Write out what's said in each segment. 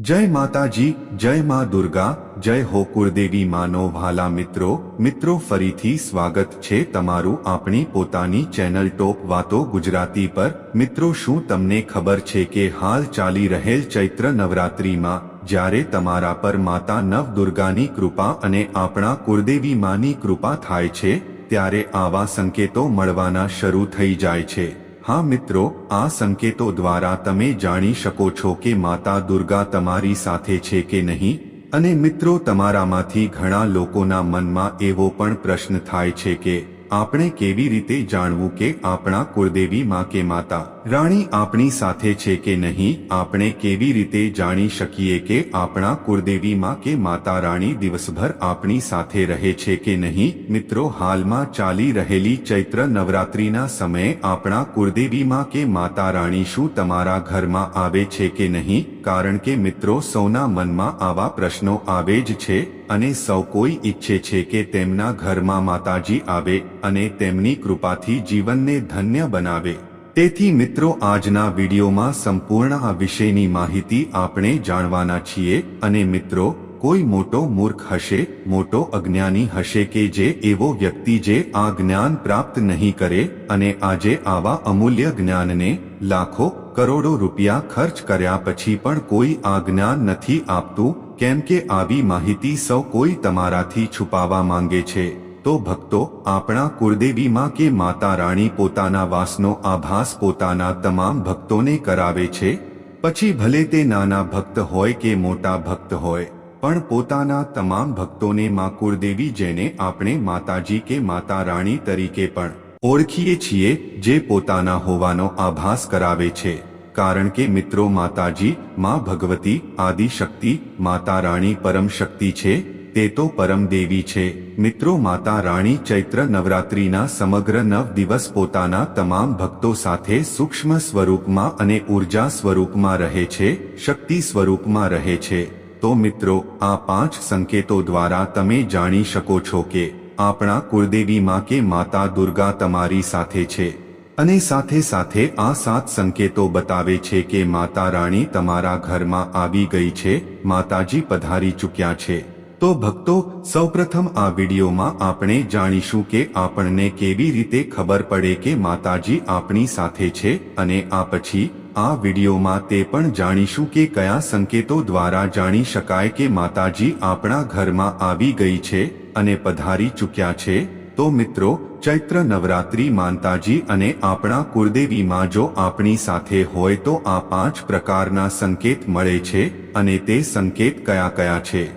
જય માતાજી, જય માં દુર્ગા, જય હો કુળદેવી માનો ભાલા મિત્રો. મિત્રો, ફરીથી સ્વાગત છે તમારું આપણી પોતાની ચેનલ ટોપ વાતો ગુજરાતી પર. મિત્રો, શું તમને ખબર છે કે હાલ ચાલી રહેલ ચૈત્ર નવરાત્રિમાં, જ્યારે તમારા પર માતા નવ દુર્ગાની કૃપા અને આપણા કુળદેવી માની કૃપા થાય છે, ત્યારે આવા સંકેતો મળવાના શરૂ થઈ જાય છે. હા મિત્રો, આ સંકેતો દ્વારા તમે જાણી શકો છો કે માતા દુર્ગા તમારી સાથે છે કે નહીં? અને મિત્રો, તમારામાંથી ઘણા લોકોના મનમાં એવો પણ પ્રશ્ન થાય છે કે આપણે કેવી રીતે જાણવું કે આપણા કુળદેવી માં કે માતા? રાણી આપણી સાથે છે કે નહીં, આપણે કેવી રીતે જાણી શકીએ કે આપણા કુળદેવી માં કે માતા રાણી દિવસભર આપણી સાથે રહે છે કે નહીં? મિત્રો, હાલમાં ચાલી રહેલી ચૈત્ર નવરાત્રિના સમયે આપણા કુળદેવીમાં કે માતા રાણી શું તમારા ઘરમાં આવે છે કે નહીં? કારણ કે મિત્રો, સૌના મનમાં આવા પ્રશ્નો આવે જ છે અને સૌ કોઈ ઈચ્છે છે કે તેમના ઘરમાં માતાજી આવે અને તેમની કૃપાથી જીવનને ધન્ય બનાવે. તેથી મિત્રો, આજના વિડીયોમાં સંપૂર્ણ આ વિશેની માહિતી આપણે જાણવાના છીએ અને મિત્રો, કોઈ મોટો મૂર્ખ હશે, મોટો અજ્ઞાની હશે કે જે એવો વ્યક્તિ જે આ જ્ઞાન પ્રાપ્ત નહીં કરે અને આજે આવા અમૂલ્ય જ્ઞાનને લાખો કરોડો રૂપિયા ખર્ચ કર્યા પછી પણ કોઈ આ જ્ઞાન નથી આપતું, કેમ કે આવી માહિતી સૌ કોઈ તમારાથી છુપાવા માંગે છે. તો ભક્તો, આપણા કુળદેવીમાં કે માતા રાણી પોતાના વાસનો આભાસ પોતાના તમામ ભક્તોને કરાવે છે, પછી ભલે તે નાના ભક્ત હોય કે મોટા ભક્ત હોય, પણ પોતાના તમામ ભક્તોને માં કુળદેવી જેને આપણે માતાજી કે માતા રાણી તરીકે પણ ઓળખીએ છીએ, જે પોતાના હોવાનો આભાસ કરાવે છે. કારણ કે મિત્રો, માતાજી, માં ભગવતી, આદિશક્તિ, માતા રાણી પરમ શક્તિ છે તે તો પરમ દેવી છે. મિત્રો માતા રાણી ચૈત્ર નવરાત્રિના સમગ્ર નવ દિવસ પોતાના તમામ ભક્તો સાથે સૂક્ષ્મ સ્વરૂપમાં અને ઊર્જા સ્વરૂપમાં રહે છે, શક્તિ સ્વરૂપમાં રહે છે. તો મિત્રો, આ પાંચ સંકેતો દ્વારા તમે જાણી શકો છો કે આપણા કુળદેવીમાં કે માતા દુર્ગા તમારી સાથે છે. અને સાથે સાથે આ સાત સંકેતો બતાવે છે કે માતા રાણી તમારા ઘરમાં આવી ગઈ છે, માતાજી પધારી ચૂક્યા છે. તો ભક્તો, સૌપ્રથમ આ વિડીયોમાં આપણે જાણીશું કે આપણને કેવી રીતે ખબર પડે કે માતાજી આપણી સાથે છે અને આ પછી આ વિડીયોમાં તે પણ જાણીશું કે કયા સંકેતો દ્વારા જાણી શકાય કે માતાજી આપણા ઘરમાં આવી ગઈ છે અને પધારી ચૂક્યા છે. તો મિત્રો, ચૈત્ર નવરાત્રી માનતાજી અને આપણા કુળદેવીમાં જો આપણી સાથે હોય તો આ પાંચ પ્રકારના સંકેત મળે છે અને તે સંકેત કયા કયા છે?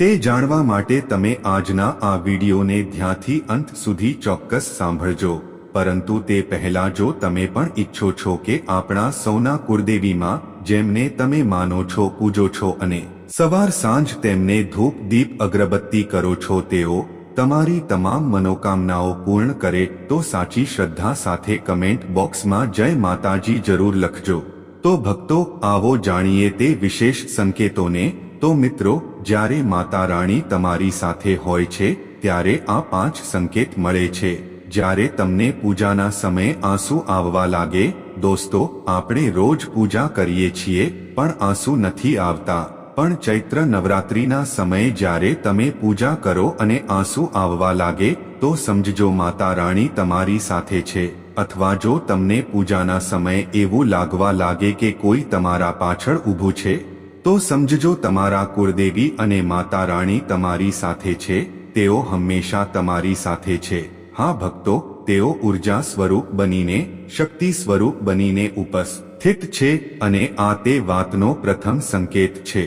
તે જાણવા માટે તમે આજના આ વિડીયોને ધ્યાનથી અંત સુધી ચોક્કસ સાંભળજો. પરંતુ તે પહેલા જો તમે પણ ઈચ્છો છો કે આપણા સૌના કુળદેવીમાં જેમને તમે માનો છો, પૂજો છો અને સવાર સાંજ તેમને ધૂપ, દીપ, અગરબત્તી કરો છો, તેઓ તમારી તમામ મનોકામનાઓ પૂર્ણ કરે, તો સાચી શ્રદ્ધા સાથે કમેન્ટ બોક્સમાં જય માતાજી જરૂર લખજો. તો ભક્તો, આવો જાણીએ તે વિશેષ સંકેતોને તો મિત્રો, જ્યારે માતા રાણી તમારી સાથે હોય છે, ત્યારે આ પાંચ સંકેત મળે છે. જ્યારે તમને પૂજાના સમયે આંસુ આવવા લાગે, દોસ્તો, આપણે રોજ પૂજા કરીએ છીએ, પણ આંસુ નથી આવતા. પણ ચૈત્ર નવરાત્રિના સમયે જ્યારે તમે પૂજા કરો અને આંસુ આવવા લાગે, તો સમજજો માતા રાણી તમારી સાથે છે. અથવા જો તમને પૂજાના સમયે એવું લાગવા લાગે કે કોઈ તમારા પાછળ ઊભું છે તો સમજજો તમારા કુળદેવી અને માતા રાણી તમારી સાથે છે, તેઓ હંમેશા તમારી સાથે છે. હા ભક્તો, તેઓ ઊર્જા સ્વરૂપ બનીને, શક્તિ સ્વરૂપ બનીને ઉપસ્થિત છે અને આ તે વાતનો પ્રથમ સંકેત છે.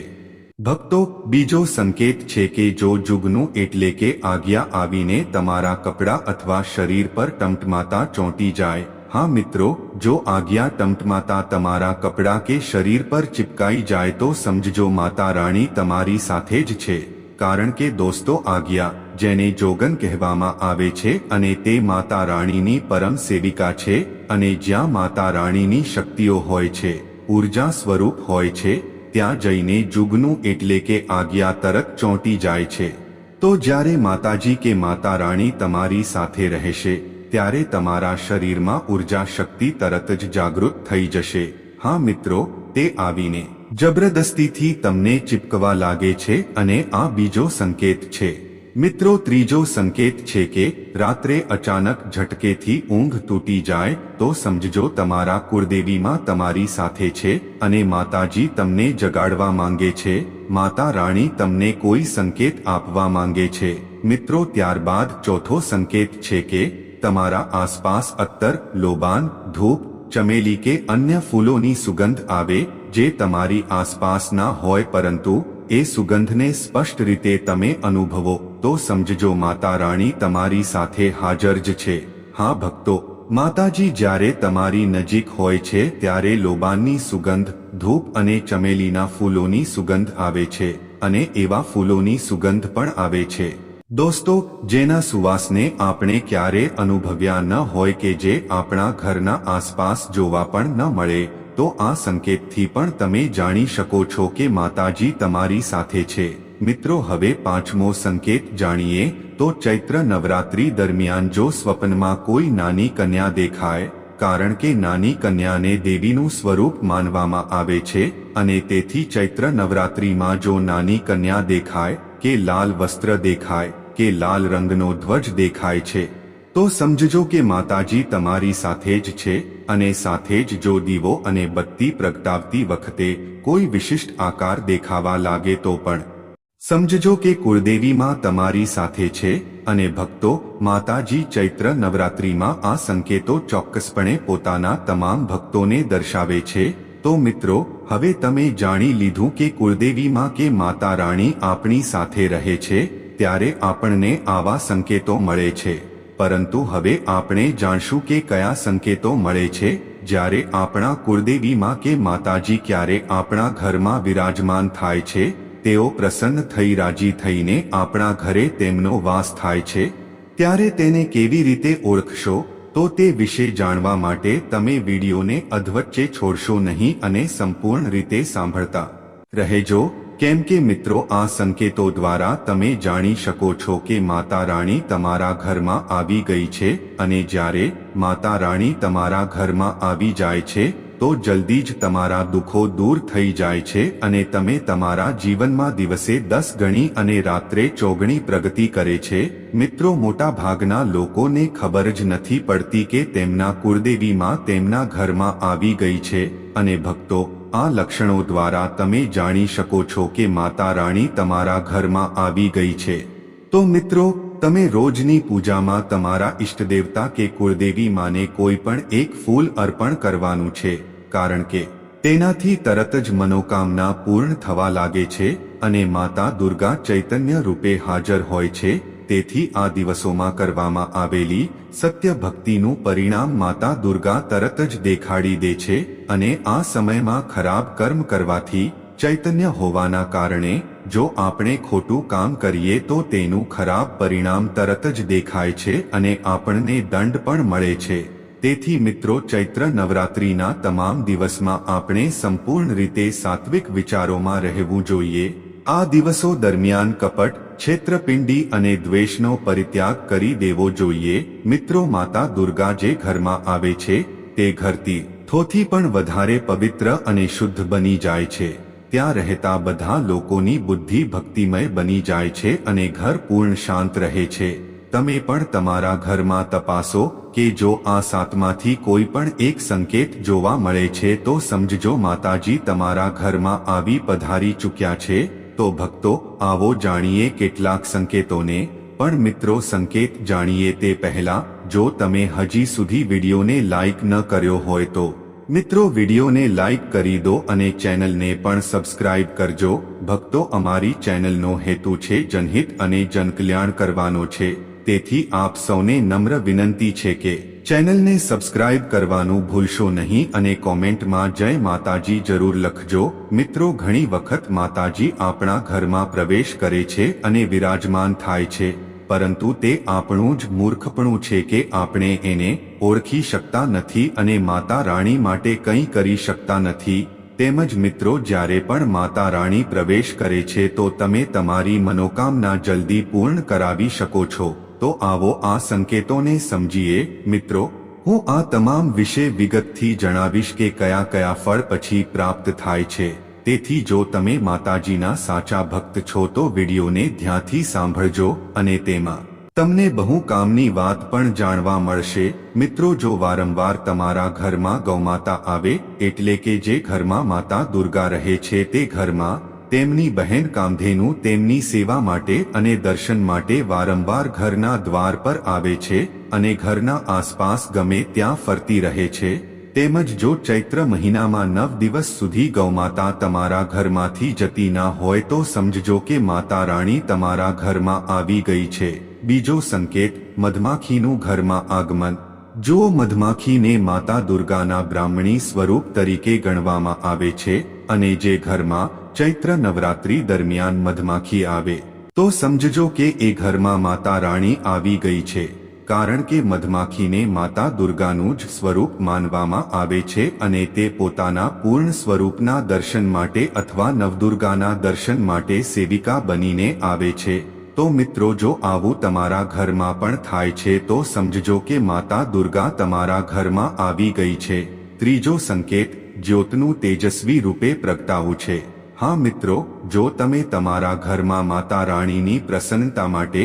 ભક્તો, બીજો સંકેત છે કે જો જુગનું એટલે કે આજ્ઞા આવીને તમારા કપડાં અથવા શરીર પર ટમટમાતા ચોંટી જાય હા મિત્રો, જો આજ્ઞા ટમટમાતા તમારા કપડાં કે શરીર પર ચિપકાઈ જાય તો સમજજો માતા રાણી તમારી સાથે જ છે. કારણ કે દોસ્તો આજ્ઞા, જેને જોગન કહેવામાં આવે છે અને તે માતા રાણીની પરમ સેવિકા છે અને જ્યાં માતા રાણીની શક્તિઓ હોય છે, ઊર્જા સ્વરૂપ હોય છે, ત્યાં જઈને જુગનું એટલે કે આજ્ઞા તરત ચોંટી જાય છે. તો જ્યારે માતાજી કે માતા રાણી તમારી સાથે રહેશે ત્યારે તમારા શરીરમાં ઊર્જા શક્તિ તરત જ જાગૃત થઈ જશે. હા મિત્રો, તે આવીને જબરદસ્તીથી તમને ચિપકવા લાગે છે અને આ બીજો સંકેત છે. મિત્રો, ત્રીજો સંકેત છે કે રાત્રે અચાનક ઝટકેથી ઊંઘ તૂટી જાય, તો સમજજો તમારા કુળદેવીમાં તમારી સાથે છે અને માતાજી તમને જગાડવા માંગે છે. માતા રાણી તમને કોઈ સંકેત આપવા માંગે છે. મિત્રો, ત્યારબાદ ચોથો સંકેત છે કે તમારા આસપાસ અત્તર, લોબાન, ધૂપ, ચમેલી કે અન્ય ફૂલોની સુગંધ આવે, જે તમારી આસપાસ ના હોય પરંતુ, એ સુગંધને સ્પષ્ટ રીતે તમે અનુભવો, તો સમજજો માતા રાણી તમારી સાથે હાજર જ છે. હા, ભક્તો, માતાજી જ્યારે તમારી નજીક હોય છે, ત્યારે લોબાનની સુગંધ, ધૂપ અને ચમેલીના ફૂલોની સુગંધ આવે છે, અને એવા ફૂલોની સુગંધ પણ આવે છે. દોસ્તો, જેના સુવાસને આપણે ક્યારે અનુભવ્યા ન હોય કે જે આપણા ઘરના આસપાસ જોવા પણ ન મળે, તો આ સંકેતથી પણ તમે જાણી શકો છો કે માતાજી તમારી સાથે છે. મિત્રો, હવે પાંચમો સંકેત જાણીએ, તો ચૈત્ર નવરાત્રી દરમિયાન જો સ્વપ્નમાં કોઈ નાની કન્યા દેખાય, કારણ કે નાની કન્યાને દેવીનું સ્વરૂપ માનવામાં આવે છે, અને તેથી ચૈત્ર નવરાત્રીમાં જો નાની કન્યા દેખાય, કે લાલ વસ્ત્ર દેખાય કે લાલ રંગનો ધ્વજ દેખાય છે, તો સમજજો કે માતાજી તમારી સાથે જ છે અને સાથે જ જો દીવો અને બત્તી પ્રગટાવતી વખતે કોઈ વિશિષ્ટ આકાર દેખાવા લાગે તો પણ. સમજજો કે કુળદેવીમાં તમારી સાથે છે અને ભક્તો માતાજી ચૈત્ર નવરાત્રીમાં આ સંકેતો ચોક્કસપણે પોતાના તમામ ભક્તોને દર્શાવે છે, તો મિત્રો, હવે તમે જાણી લીધું કે કુળદેવીમાં કે માતા રાણી આપણી સાથે રહે છે ત્યારે આપણને આવા સંકેતો મળે છે. પરંતુ હવે આપણે જાણશું કે કયા સંકેતો મળે છે, જ્યારે આપણા કુળદેવીમાં કે માતાજી ક્યારે આપણા ઘરમાં વિરાજમાન થાય છે, તેઓ પ્રસન્ન થઈ રાજી થઈને આપણા ઘરે તેમનો વાસ થાય છે. ત્યારે તેને કેવી રીતે ઓળખશો, તો તે વિશે જાણવા માટે તમે વિડીયોને અધવચ્ચે છોડશો નહીં અને સંપૂર્ણ રીતે સાંભળતા રહેજો. કેમ કે મિત્રો, આ સંકેતો દ્વારા તમે જાણી શકો છો કે માતા રાણી તમારા ઘરમાં આવી ગઈ છે અને જ્યારે માતા રાણી તમારા ઘરમાં આવી જાય છે, તો જલ્દી જ તમારા દુઃખો દૂર થઈ જાય છે અને તમે તમારા જીવનમાં દિવસે દસ ગણી અને રાત્રે ચોગણી પ્રગતિ કરે છે. મિત્રો મોટા ભાગના લોકોને ખબર જ નથી પડતી કે તેમના કુળદેવીમાં તેમના ઘરમાં આવી ગઈ છે અને ભક્તો આ લક્ષણો દ્વારા તમે જાણી શકો છો કે માતા રાણી તમારા ઘરમાં આવી ગઈ છે. તો મિત્રો, તમે રોજની પૂજામાં તમારા ઇષ્ટદેવતા કે કુળદેવી માને કોઈ પણ એક ફૂલ અર્પણ કરવાનું છે, કારણ કે તેનાથી તરત જ મનોકામના પૂર્ણ થવા લાગે છે અને માતા દુર્ગા ચૈતન્ય રૂપે હાજર હોય છે તેથી આ દિવસોમાં કરવામાં આવેલી સત્ય ભક્તિનું પરિણામ માતા દુર્ગા તરત જ દેખાડી દે છે અને આ સમયમાં ખરાબ કર્મ કરવાથી ચૈતન્ય હોવાના કારણે જો આપણે ખોટું કામ કરીએ તો તેનું ખરાબ પરિણામ તરત જ દેખાય છે અને આપણને દંડ પણ મળે છે. તેથી મિત્રો ચૈત્ર નવરાત્રીના તમામ દિવસમાં આપણે સંપૂર્ણ રીતે સાત્વિક વિચારોમાં રહેવું જોઈએ. આ દિવસો દરમિયાન કપટ, છેત્રપિંડી અને દ્વેષનો પરિત્યાગ કરી દેવો જોઈએ. મિત્રો માતા દુર્ગા જે ઘરમાં આવે છે, તે ઘરથી થોથી પણ વધારે પવિત્ર અને શુદ્ધ બની જાય છે. ત્યાં રહેતા બધા લોકોની બુદ્ધિ ભક્તિમય બની જાય છે અને ઘર પૂર્ણ શાંત રહે છે. તમે પણ તમારા ઘરમાં તપાસો કે જો આ સાતમાંથી કોઈ પણ એક સંકેત જોવા મળે છે તો સમજજો માતાજી તમારા ઘરમાં આવી પધારી ચૂક્યા છે. તો ભક્તો, આવો જાણીએ કેટલાક સંકેતોને. પણ મિત્રો, સંકેત જાણીએ તે પહેલા, જો તમે હજી સુધી વિડીયોને લાઇક ન કર્યો હોય તો. મિત્રો, વિડીયોને લાઇક કરી દો અને ચેનલને પણ સબસ્ક્રાઇબ કરજો. ભક્તો, અમારી ચેનલનો હેતુ છે જનહિત અને જનકલ્યાણ કરવાનો છે. તેથી આપ સૌને નમ્ર વિનંતી છે કે ચેનલને સબસ્ક્રાઇબ કરવાનું ભૂલશો નહીં અને કોમેન્ટમાં જય માતાજી જરૂર લખજો. મિત્રો, ઘણી વખત માતાજી આપણા ઘરમાં પ્રવેશ કરે છે અને વિરાજમાન થાય છે, પરંતુ તે આપણું જ મૂર્ખપણું છે કે આપણે એને ઓળખી શકતા નથી અને માતા રાણી માટે કંઈ કરી શકતા નથી. તેમજ મિત્રો, જ્યારે પણ માતા રાણી પ્રવેશ કરે છે તો તમે તમારી મનોકામના જલ્દી પૂર્ણ કરાવી શકો છો. તો આવો આ સંકેતોને સમજીએ. મિત્રો, હું આ તમામ વિશે વિગતથી જણાવીશ કે કયા કયા ફળ પછી પ્રાપ્ત થાય છે. તેથી જો તમે માતાજીના સાચા ભક્ત છો તો વિડીયોને ધ્યાનથી સાંભળજો અને તેમાં તમને બહુ કામની વાત પણ જાણવા મળશે. મિત્રો, જો વારંવાર તમારા ઘરમાં ગૌમાતા આવે, એટલે કે જે ઘરમાં માતા દુર્ગા રહે છે તે ઘરમાં તેમની બહેન કામધેનુ તેમની સેવા માટે અને દર્શન માટે વારંવાર ઘરના દ્વાર પર આવે છે અને ઘરના આસપાસ ગમે ત્યાં ફરતી રહે છે. તેમજ જો ચૈત્ર મહિનામાં નવ દિવસ સુધી ગૌમાતા તમારા ઘરમાંથી જતી ના હોય તો સમજજો કે માતા રાણી તમારા ઘરમાં આવી ગઈ છે. બીજો સંકેત, મધમાખીનું ઘરમાં આગમન. જો મધમાખીને માતા દુર્ગાના બ્રાહ્મણી સ્વરૂપ તરીકે ગણવામાં આવે છે અને જે ઘરમાં ચૈત્ર નવરાત્રી દરમિયાન મધમાખી આવે. તો સમજજો કે એ ઘરમાં માતા રાણી આવી ગઈ છે. કારણ કે મધમાખીને માતા દુર્ગાનું જ સ્વરૂપ માનવામાં આવે છે અને તે પોતાના પૂર્ણ સ્વરૂપના દર્શન માટે અથવા નવદુર્ગાના દર્શન માટે સેવિકા બનીને આવે છે. તો મિત્રો જો આવું તમારા ઘરમાં પણ થાય છે તો સમજજો કે માતા દુર્ગા તમારા ઘરમાં આવી ગઈ છે. ત્રીજો સંકેત, જ્યોતનું તેજસ્વી રૂપે પ્રગટાવું છે. હા મિત્રો, જો તમે તમારા ઘરમાં માતા રાણીની પ્રસન્નતા માટે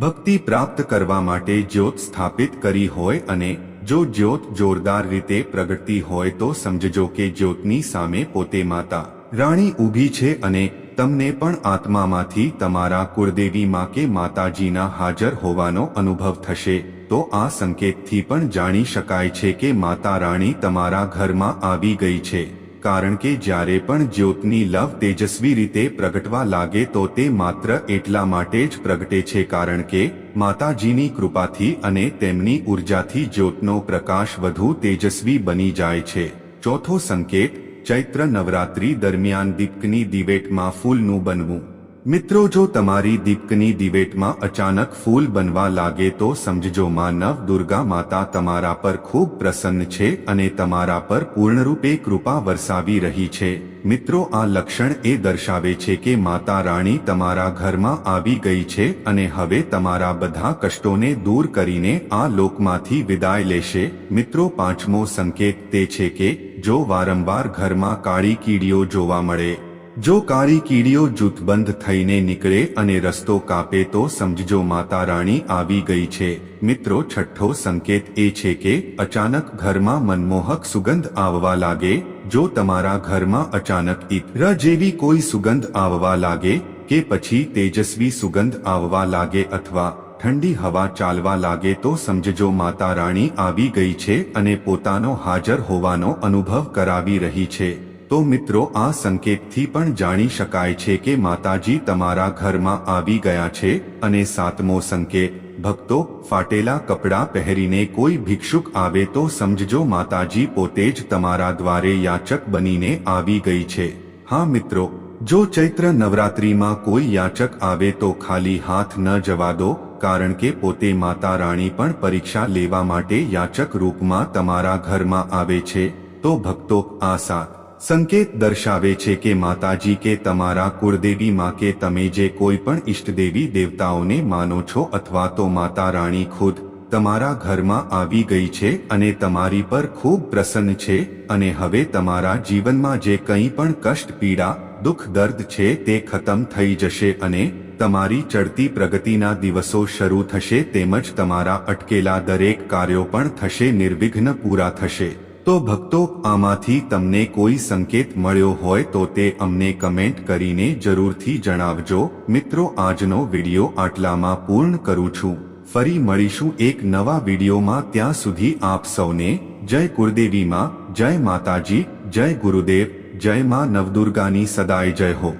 ભક્તિ પ્રાપ્ત કરવા માટે જ્યોત સ્થાપિત કરી હોય અને જો જ્યોત જોરદાર રીતે પ્રગટતી હોય તો સમજજો કે જ્યોતની સામે પોતે માતા રાણી ઊભી છે અને તમને પણ આત્મામાંથી તમારા કુળદેવી માં કે માતાજીના હાજર હોવાનો અનુભવ થશે. તો આ સંકેતથી પણ જાણી શકાય છે કે માતા રાણી તમારા ઘરમાં આવી ગઈ છે. કારણ કે જ્યારે પણ જ્યોતની લવ તેજસ્વી રીતે પ્રગટવા લાગે તો તે માત્ર એટલા માટે જ પ્રગટે છે કારણ કે માતાજીની કૃપાથી અને તેમની ઉર્જાથી જ્યોતનો પ્રકાશ વધુ તેજસ્વી બની જાય છે. ચોથો સંકેત, ચૈત્ર નવરાત્રી દરમિયાન દીપકની દિવેટમાં ફૂલનું બનવું. મિત્રો, જો તમારી દીપકની દિવેટમાં અચાનક ફૂલ બનવા લાગે તો સમજજો માં નવ દુર્ગા માતા તમારા પર ખૂબ પ્રસન્ન છે અને તમારા પર પૂર્ણરૂપે કૃપા વરસાવી રહી છે. મિત્રો, આ લક્ષણ એ દર્શાવે છે કે માતા રાણી તમારા ઘરમાં આવી ગઈ છે અને હવે તમારા બધા કષ્ટોને દૂર કરીને આ લોકમાંથી વિદાય લેશે. મિત્રો, પાંચમો સંકેત તે છે કે જો વારંવાર ઘરમાં કાળી કીડીઓ જોવા મળે જો કાળી કીડીઓ જૂથબંધ થઈને નીકળે અને રસ્તો કાપે તો સમજજો માતા રાણી આવી ગઈ છે. મિત્રો, છઠ્ઠો સંકેત એ છે કે અચાનક ઘરમાં મનમોહક સુગંધ આવવા લાગે. જો તમારા ઘરમાં અચાનક ઇત્ર જેવી કોઈ સુગંધ આવવા લાગે કે પછી તેજસ્વી સુગંધ આવવા લાગે અથવા ઠંડી હવા ચાલવા લાગે તો સમજજો માતા રાણી આવી ગઈ છે અને પોતાનો હાજર હોવાનો અનુભવ કરાવી રહી છે. તો મિત્રો, આ સંકેતથી પણ જાણી શકાય છે કે માતાજી તમારા ઘરમાં આવી ગયા છે અને સાતમો સંકેત, ભક્તો, ફાટેલા કપડાં પહેરીને કોઈ ભિક્ષુક આવે તો સમજજો માતાજી પોતે જ તમારા દ્વારે યાચક બનીને આવી ગઈ છે. હા મિત્રો, જો ચૈત્ર નવરાત્રીમાં કોઈ યાચક આવે તો ખાલી હાથ ન જવા દો, કારણ કે પોતે માતા રાણી પણ પરીક્ષા લેવા માટે યાચક રૂપમાં તમારા ઘરમાં આવે છે. તો ભક્તો આ સાત સંકેત દર્શાવે છે કે માતાજી કે તમારા કુળદેવી માં કે તમે જે કોઈ પણ ઇષ્ટદેવી દેવતાઓને માનો છો અથવા તો માતા રાણી ખુદ તમારા ઘરમાં આવી ગઈ છે અને તમારી પર ખૂબ પ્રસન્ન છે અને હવે તમારા જીવનમાં જે કંઈ પણ કષ્ટ, પીડા, દુઃખ, દર્દ છે તે ખતમ થઈ જશે અને તમારી ચડતી પ્રગતિના દિવસો શરૂ થશે તેમજ તમારા અટકેલા દરેક કાર્યો પણ થશે, નિર્વિઘ્ન પૂરા થશે. તો ભક્તો, આમાંથી તમને કોઈ સંકેત મળ્યો હોય તો તે અમને કમેન્ટ કરીને જરૂરથી જણાવજો. મિત્રો, આજનો વીડિયો આટલામાં પૂર્ણ કરું છું. ફરી મળીશું એક નવા વિડીયોમાં. ત્યાં સુધી આપ સૌને જય કુળદેવીમાં, જય માતાજી, જય ગુરુદેવ, જય માં નવદુર્ગાની સદાય જય હો.